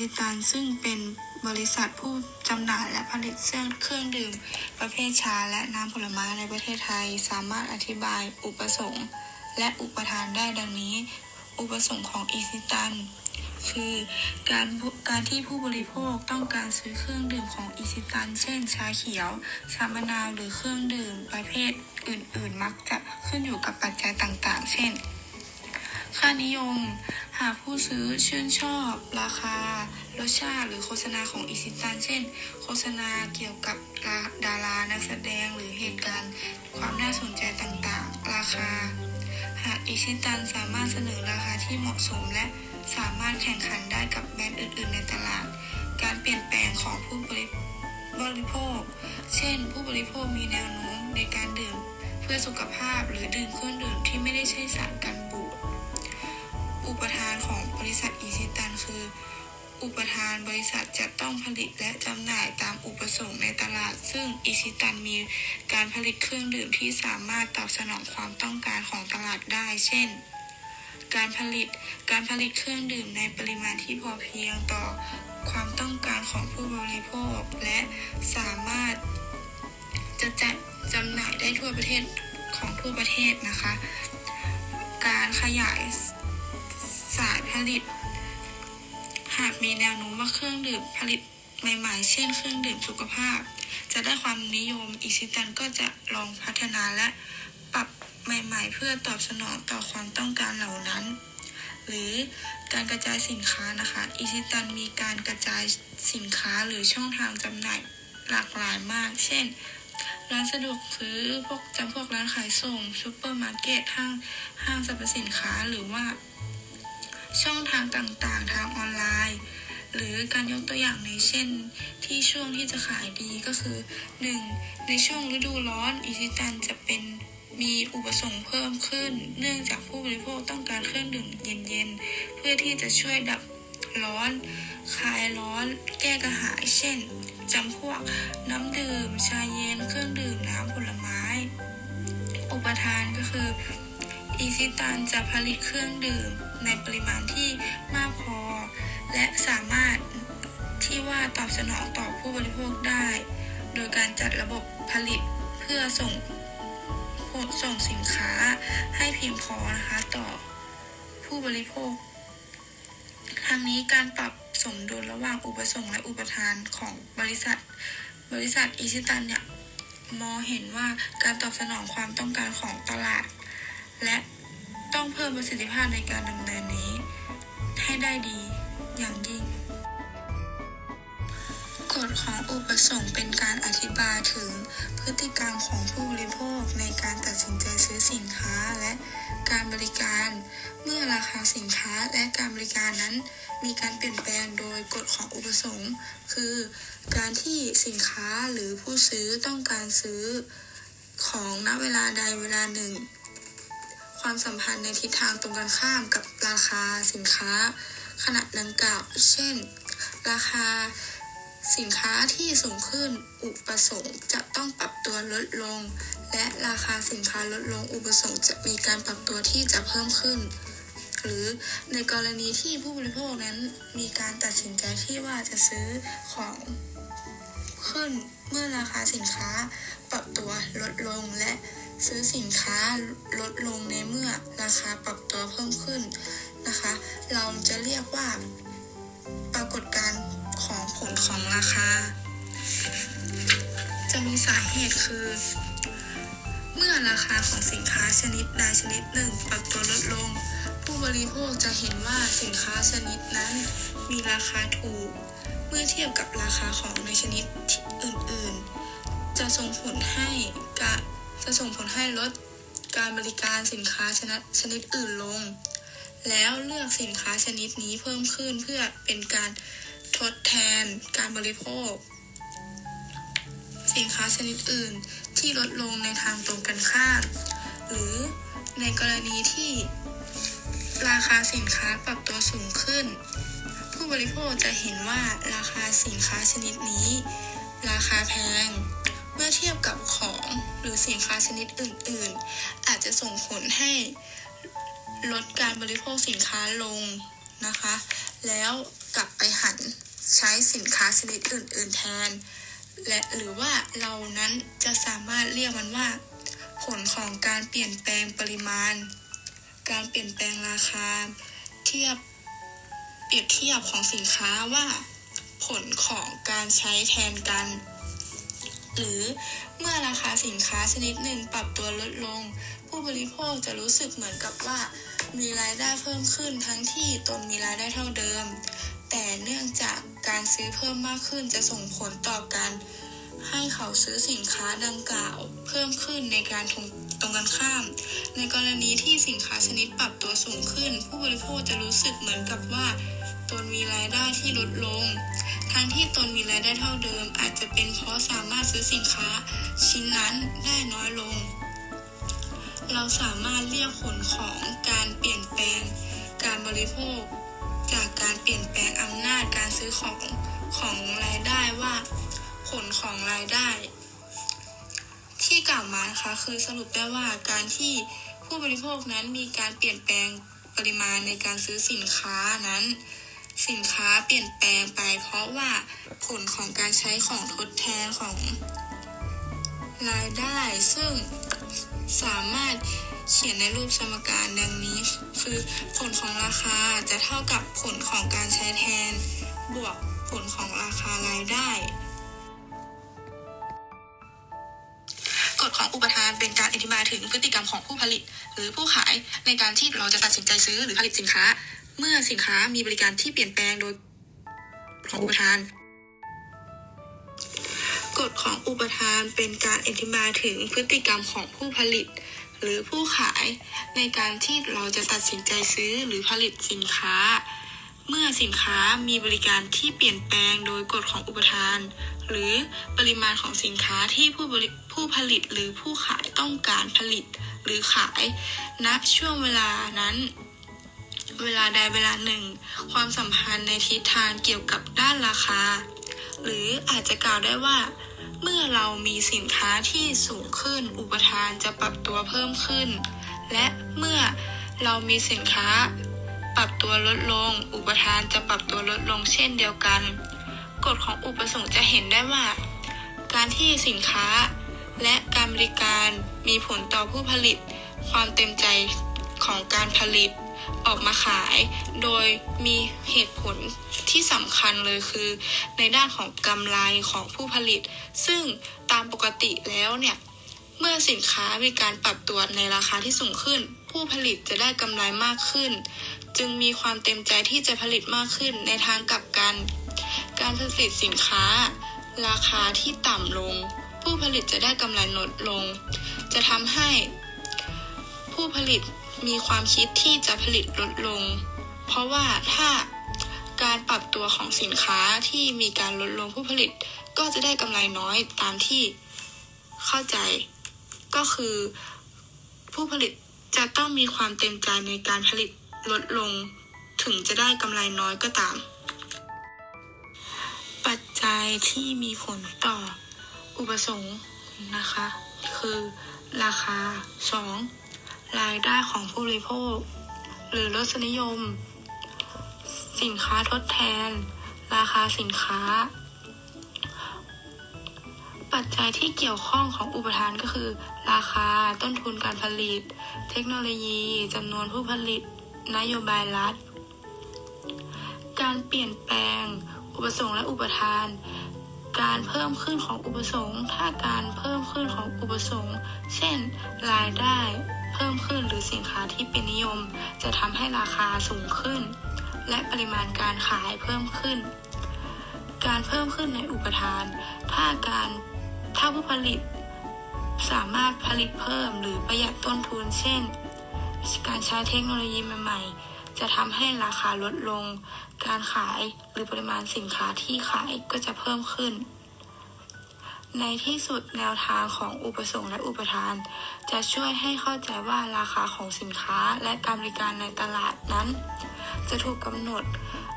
ชิตัน ซึ่งเป็นบริษัทผู้จำหน่ายและผลิตเครื่องดื่ม ประเภทชาและน้ำผลไม้ในประเทศไทย สามารถอธิบายอุปสงค์และอุปทานได้ดังนี้ อุปสงค์ของอิชิตัน คือการการที่ผู้บริโภคต้องการซื้อเครื่องดื่มของอิชิตัน เช่น ชาเขียว ชามะนาวหรือเครื่องดื่มประเภทอื่น ๆ มักจะขึ้นอยู่กับปัจจัยต่าง ๆ เช่น ค่านิยม หากผู้ซื้อชื่นชอบ ราคา รสชาติ หรือโฆษณาของอิชิตัน เช่น โฆษณาเกี่ยวกับดารานักแสดงหรือเหตุการณ์ ความน่าสนใจต่างๆ ราคา หากอิชิตันสามารถเสนอราคาที่เหมาะสมและสามารถแข่งขันได้กับแบรนด์อื่น ๆ ในตลาด การเปลี่ยนแปลงของผู้บริบริโภค เช่น ผู้บริโภคมีแนวโน้มในการดื่มเพื่อสุขภาพหรือดื่มเครื่องดื่มที่ไม่ได้ใช้สารกันานของบริษัทอิชิตันคือ อุปทานบริษัทจะต้องผลิตและจำหน่ายตามอุปสงค์ในตลาด ซึ่งอิชิตันมีการผลิตเครื่องดื่มที่สามารถตอบสนองความต้องการของตลาดได้ เช่น การผลิตการผลิตเครื่องดื่มในปริมาณที่พอเพียงต่อความต้องการของผู้บริโภค และสามารถจะจัดจำหน่ายได้ทั่วประเทศของทั่วประเทศนะคะ การขยาย สายผลิต หากมีแนวโน้มว่าเครื่องดื่มผลิตใหม่ๆ เช่นเครื่องดื่มสุขภาพ จะได้ความนิยมอิชิตันก็จะลองพัฒนาและปรับใหม่ๆ เพื่อตอบสนองต่อความต้องการเหล่านั้น หรือการกระจายสินค้านะคะอิชิตันมีการกระจายสินค้าหรือช่องทางจำหน่ายหลากหลายมาก เช่น ร้านสะดวกซื้อพวกจำพวกร้านขายส่งซูเปอร์มาร์เก็ตห้างห้างสรรพสินค้าหรือว่า ช่องทางต่างๆ ทางออนไลน์ หรือการยกตัวอย่างในเช่น ที่ช่วงที่จะขายดีก็คือ 1. ในช่วงฤดูร้อนอิชิตันจะเป็นมีอุปสงค์เพิ่มขึ้น เนื่องจากผู้บริโภคต้องการเครื่องดื่มเย็นๆ เพื่อที่จะช่วยดับร้อน คลายร้อน แก้กระหาย เช่นจำพวกน้ำดื่ม ชาเย็น เครื่องดื่ม น้ำผลไม้ อุปทานก็คือ อีซิตันจะผลิตเครื่องดื่ม ในปริมาณที่มากพอ และสามารถที่ว่าตอบสนองต่อผู้บริโภคได้ โดยการจัดระบบผลิตเพื่อส่งส่งสินค้าให้เพียงพอนะคะต่อผู้บริโภคทางนี้การปรับสมดุลระหว่างอุปสงค์และอุปทานของบริษัท บริษัทอิชิตันเนี่ยมองเห็นว่าการตอบสนองความต้องการของตลาด และ ต้องเพิ่มประสิทธิภาพในการดำเนินนี้ ให้ได้ดีอย่างยิ่งกฎของอุปสงค์เป็นการอธิบายถึงพฤติกรรมของผู้บริโภคในการตัดสินใจซื้อสินค้าและการบริการ เมื่อราคาสินค้าและการบริการนั้น มีการเปลี่ยนแปลงโดยกฎของอุปสงค์ คือ การที่สินค้าหรือผู้ซื้อต้องการซื้อของณเวลาใดเวลาหนึ่ง ความสัมพันธ์ในทิศทางตรงกันข้ามกับราคาสินค้า ขณะดังกล่าว เช่น ราคาสินค้าที่สูงขึ้นอุปสงค์จะต้องปรับตัวลดลง และราคาสินค้าลดลงอุปสงค์จะมีการปรับตัวที่จะเพิ่มขึ้น หรือในกรณีที่ผู้บริโภคนั้นมีการตัดสินใจที่ว่าจะซื้อของขึ้นเมื่อราคาสินค้าปรับตัวลดลงและ ซื้อสินค้าลดลงในเมื่อราคาปรับตัวเพิ่มขึ้นนะคะ เราจะเรียกว่า ปรากฏการณ์ของผลของราคา จะมีสาเหตุคือ เมื่อราคาของสินค้าชนิดใดชนิดหนึ่ง ปรับตัวลดลง ผู้บริโภคจะเห็นว่าสินค้าชนิดนั้นมีราคาถูก เมื่อเทียบกับราคาของในชนิดอื่นๆ จะส่งผลให้การ จะส่งผลให้ลดการบริการสินค้าชนิดชนิดอื่นลง แล้วเลือกสินค้าชนิดนี้เพิ่มขึ้นเพื่อเป็นการทดแทนการบริโภค สินค้าชนิดอื่นที่ลดลงในทางตรงกันข้าม หรือในกรณีที่ราคาสินค้าปรับตัวสูงขึ้น ผู้บริโภคจะเห็นว่าราคาสินค้าชนิดนี้ ราคาแพง มื่อเทียบกับของหรือสินค้าชนิดอื่น ๆ อาจจะส่งผลให้ลดการบริโภคสินค้าลงนะคะ แล้วกลับไปหันใช้สินค้าชนิดอื่น ๆ แทน และหรือว่าเรานั้นจะสามารถเรียกมันว่า ผลของการเปลี่ยนแปลงปริมาณ การเปลี่ยนแปลงราคา เทียบเปรียบเทียบของสินค้าว่า ผลของการใช้แทนกัน หรือเมื่อราคาสินค้าชนิดหนึ่งปรับตัวลดลง ผู้บริโภคจะรู้สึกเหมือนกับว่า มีรายได้เพิ่มขึ้นทั้งที่ตนมีรายได้เท่าเดิม แต่เนื่องจากการซื้อเพิ่มมากขึ้นจะส่งผลต่อการให้เขาซื้อสินค้าดังกล่าว เพิ่มขึ้นในการตรงตรงกันข้าม ในกรณีที่สินค้าชนิดปรับตัวสูงขึ้น ผู้บริโภคจะรู้สึกเหมือนกับว่า ตนมีรายได้ที่ลดลง ทั้งที่ตนมีรายได้เท่าเดิม อาจจะเป็นเพราะสามารถซื้อสินค้า ชิ้นนั้นได้น้อยลง เราสามารถเรียกผลของการเปลี่ยนแปลง การบริโภค จากการเปลี่ยนแปลงอำนาจการซื้อของของรายได้ว่า ผลของรายได้ ที่กล่าวมานะคะคือสรุปได้ว่าการที่ผู้บริโภคนั้นมีการเปลี่ยนแปลงปริมาณในการซื้อสินค้านั้น สินค้าเปลี่ยนแปลงไปเพราะว่าผลของการใช้ของทดแทนของรายได้ ซึ่งสามารถเขียนในรูปสมการดังนี้ คือผลของราคาจะเท่ากับผลของการใช้แทน บวกผลของราคารายได้กฎของอุปทานเป็นการอธิบายถึงพฤติกรรมของผู้ผลิต หรือผู้ขายในการที่เราจะตัดสินใจซื้อหรือผลิตสินค้า เมื่อสินค้ามีบริการที่เปลี่ยนแปลงโดยของอุปทาน กฎของอุปทานเป็นการอธิบายถึงพฤติกรรมของผู้ผลิต หรือผู้ขายในการที่เราจะตัดสินใจซื้อหรือผลิตสินค้า เมื่อสินค้ามีบริการที่เปลี่ยนแปลงโดยกฎของอุปทาน หรือปริมาณของสินค้าที่ผู้ผู้ผลิตหรือผู้ขายต้องการผลิตหรือขายณช่วงเวลานั้น เวลาใดเวลาหนึ่ง ความสัมพันธ์ในทิศทางเกี่ยวกับด้านราคา หรืออาจจะกล่าวได้ว่า เมื่อเรามีสินค้าที่สูงขึ้น อุปทานจะปรับตัวเพิ่มขึ้น และเมื่อเรามีสินค้า ปรับตัวลดลง อุปทานจะปรับตัวลดลงเช่นเดียวกัน กฎของอุปสงค์จะเห็นได้ว่า การที่สินค้า และการบริการมีผลต่อผู้ผลิต ความเต็มใจของการผลิต ออกมาขาย โดยมีเหตุผลที่สำคัญเลยคือ ในด้านของกำไรของผู้ผลิต ซึ่งตามปกติแล้วเนี่ย เมื่อสินค้ามีการปรับตัวในราคาที่สูงขึ้น ผู้ผลิตจะได้กำไรมากขึ้น จึงมีความเต็มใจที่จะผลิตมากขึ้นในทางกลับกัน การผลิตสินค้า ราคาที่ต่ำลง ผู้ผลิตจะได้กำไรลดลง จะทำให้ผู้ผลิต มีความคิดที่จะผลิตลดลง เพราะว่าถ้าการปรับตัวของสินค้าที่มีการลดลงผู้ผลิต ก็จะได้กำไรน้อยตามที่เข้าใจ ก็คือผู้ผลิตจะต้องมีความเต็มใจในการผลิตลดลง ถึงจะได้กำไรน้อยก็ตาม ปัจจัยที่มีผลต่ออุปสงค์นะคะ คือราคา 2. รายได้ของผู้บริโภค หรือรสนิยม สินค้าทดแทน ราคาสินค้า ปัจจัยที่เกี่ยวข้องของอุปทานก็คือ ราคาต้นทุนการผลิต เทคโนโลยีจำนวนผู้ผลิต นโยบายรัฐ การเปลี่ยนแปลง อุปสงค์และอุปทานการเพิ่มขึ้นของอุปสงค์ ถ้าการเพิ่มขึ้นของอุปสงค์ เช่น รายได้ พิ่มขึ้นหรือสินค้าที่เป็นนิยม จะทำให้ราคาสูงขึ้น และปริมาณการขายเพิ่มขึ้น การเพิ่มขึ้นในอุปทาน ถ้าการถ้าผู้ผลิต สามารถผลิตเพิ่มหรือประหยัดต้นทุน เช่น การใช้เทคโนโลยีใหม่ๆ จะทำให้ราคาลดลง การขายหรือปริมาณสินค้าที่ขายก็จะเพิ่มขึ้น ในที่สุดแนวทางของอุปสงค์และอุปทาน จะช่วยให้เข้าใจว่าราคาของสินค้าและการบริการในตลาดนั้น จะถูกกำหนด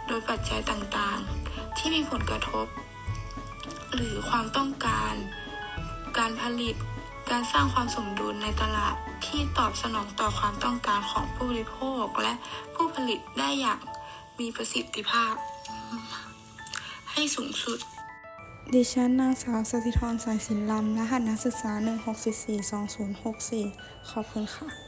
โดยปัจจัยต่างๆ ที่มีผลกระทบ หรือความต้องการ การผลิต การสร้างความสมดุลในตลาดที่ตอบสนองต่อความต้องการของผู้บริโภคและผู้ผลิตได้อย่างมีประสิทธิภาพ ให้สูงสุด ดิฉันนางสาวสติธรสายสินลำรหัสนักศึกษา 16442064 ขอบคุณค่ะ